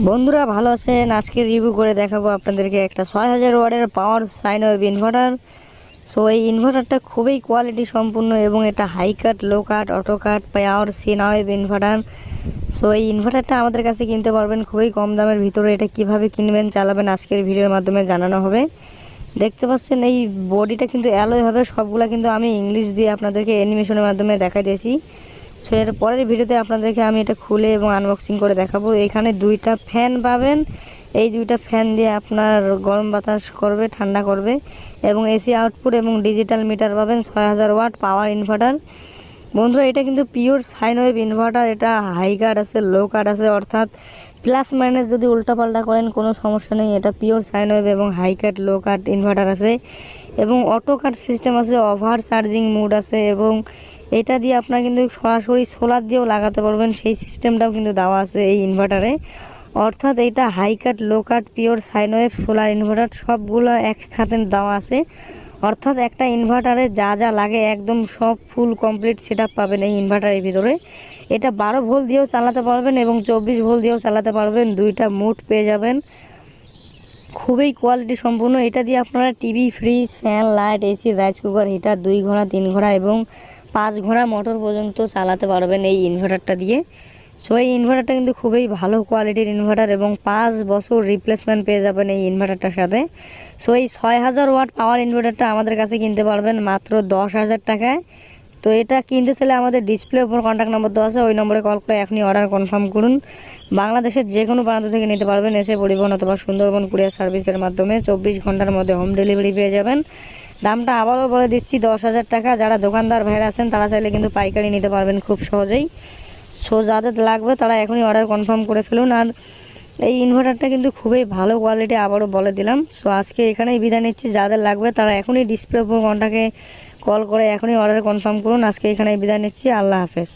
বন্ধুরা ভালো আছেন? আজকে রিভিউ করে দেখাবো আপনাদেরকে একটা ছয় হাজার ওয়ার্ডের power sine wave inverter so এই ইনভার্টারটা খুবই কোয়ালিটি সম্পূর্ণ এবং এটা high cut low cut auto cut power sine wave inverter so এই ইনভার্টারটা আমাদের কাছে কিনতে পারবেন, খুবই কম দামের ভিতরে। এটা কীভাবে কিনবেন চালাবেন আজকের ভিডিওর মাধ্যমে জানানো হবে। দেখতে পাচ্ছেন, এই বডিটা কিন্তু অ্যালোয় হবে। সবগুলা কিন্তু আমি ইংলিশ দিয়ে আপনাদেরকে অ্যানিমেশনের মাধ্যমে দেখাই দিয়েছি সো এর পরের ভিডিওতে আপনাদেরকে আমি এটা খুলে এবং আনবক্সিং করে দেখাবো। এখানে দুইটা ফ্যান পাবেন। এই দুইটা ফ্যান দিয়ে আপনার গরম বাতাস করবে, ঠান্ডা করবে এবং এসি আউটপুট এবং ডিজিটাল মিটার পাবেন ছয় হাজার ওয়াট পাওয়ার ইনভার্টার বন্ধুরা, এটা কিন্তু পিওর সাইন ওয়েভ ইনভার্টার এটা হাই কার্ড আছে লো কার্ড আছে, অর্থাৎ প্লাস মাইনাস যদি উল্টাপাল্টা করেন, কোনো সমস্যা নেই। এটা পিওর সাইন ওয়েভ এবং high cut low cut inverter আছে এবং অটো কাট সিস্টেম আছে ওভার চার্জিং মুড আছে এবং এটা দিয়ে আপনারা কিন্তু সরাসরি সোলার দিয়েও লাগাতে পারবেন। সেই সিস্টেমটাও কিন্তু দেওয়া আছে এই ইনভার্টারে অর্থাৎ এইটা high cut low cut pure sine wave solar inverter সবগুলো এক খাতে দেওয়া আছে। অর্থাৎ একটা ইনভার্টারে যা যা লাগে একদম সব ফুল কমপ্লিট সেট পাবেন এই ইনভার্টারের ভিতরে। এটা বারো ভোল দিয়েও চালাতে পারবেন এবং চব্বিশ ভোল দিয়েও চালাতে পারবেন। দুইটা মুড পেয়ে যাবেন। খুবই কোয়ালিটি সম্পূর্ণ। এটা দিয়ে আপনারা TV fridge fan light AC rice cooker heater দুই ঘোড়া, তিন ঘোড়া এবং পাঁচ ঘোড়া মোটর পর্যন্ত চালাতে পারবেন এই ইনভার্টারটা দিয়ে। সো এই ইনভার্টারটা কিন্তু খুবই ভালো কোয়ালিটির ইনভার্টার এবং পাঁচ বছর রিপ্লেসমেন্ট পেয়ে যাবেন এই ইনভার্টারটার সাথে। সো এই ছয় হাজার ওয়াট পাওয়ার ইনভার্টারটা আমাদের কাছে কিনতে পারবেন মাত্র দশ হাজার টাকায়। তো এটা কিনতে চাইলে আমাদের ডিসপ্লে উপর কন্ট্যাক্ট নম্বর দেওয়া আছে, ওই নম্বরে কল করে এখনই অর্ডার কনফার্ম করুন। বাংলাদেশের যে কোনো প্রান্ত থেকে নিতে পারবেন, এসে পরিবহন অথবা সুন্দরবন কুরিয়ার সার্ভিসের মাধ্যমে চব্বিশ ঘণ্টার মধ্যে হোম ডেলিভারি পেয়ে যাবেন। দামটা আবারও বলে দিচ্ছি, দশ হাজার টাকা। যারা দোকানদার ভাইরা আছেন, তারা চাইলে কিন্তু পাইকারি নিতে পারবেন খুব সহজেই। সো যাদের লাগবে, তারা এখনই অর্ডার কনফার্ম করে ফেলুন। আর এই ইনভার্টারটা কিন্তু খুবই ভালো কোয়ালিটি আবারও বলে দিলাম। সো আজকে এখানেই বিদায় নিচ্ছি। যাদের লাগবে, তারা এখনই ডিসপ্লে কন্টাকে কল করে এখনই অর্ডার কনফার্ম করুন। আজকে এখানে বিদায় নিচ্ছি। আল্লাহ হাফেজ।